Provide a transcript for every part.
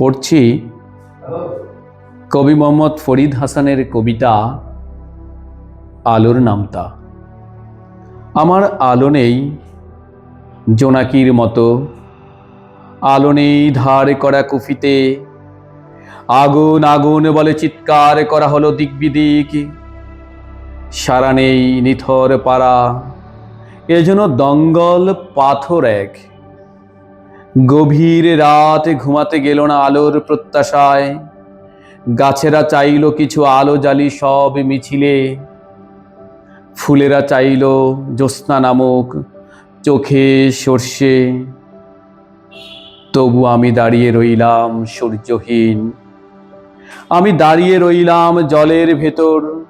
পড়ছি কবি মোহাম্মদ ফরিদ হাসানের কবিতা আলোর নামতা। আমার আলো নেই জোনাকির মতো, আলো নেই ধার করা কুফিতে, আগুন আগুন বলে চিৎকার করা হলো দিক বিদিক সারা নেই নিথর পাড়া, এ যেন দঙ্গল পাথর এক। গভীর রাত ঘুমাতে গেল না আলোর প্রত্যাশায়। গাছেরা চাইল কিছু আলো জালি সব মিছিলে। ফুলেরা চাইল জ্যোৎস্না নামক চোখে সর্ষে। তবু আমি দাঁড়িয়ে রইলাম সূর্যহীন। আমি দাঁড়িয়ে রইলাম জলের ভেতর।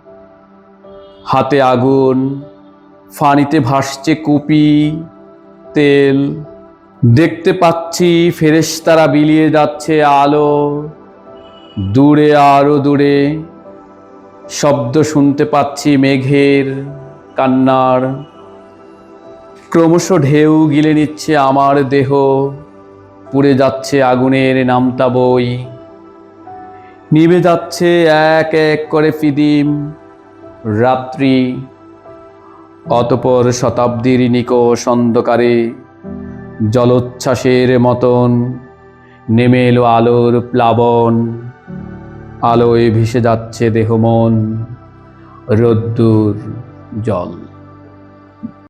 হাতে আগুন, ফানিতে ভাসছে কুপি, তেল। দেখতে পাচ্ছি ফেরেশতারা বিলিয়ে যাচ্ছে আলো। দূরে আরও দূরে শব্দ শুনতে পাচ্ছি মেঘের কান্নার। ক্রমশ ঢেউ গিলে নিচ্ছে আমার দেহ। পুড়ে যাচ্ছে আগুনের নামতা বই। নিভে যাচ্ছে এক এক করে ফিদিম রাত্রি। অতপর শতাব্দীর নিকষ অন্ধকারে জলোচ্ছ্বাসের মতন। নেমে এলো আলোর প্লাবন। আলোয় ভেসে যাচ্ছে দেহ মন। রোদ্দুর জল।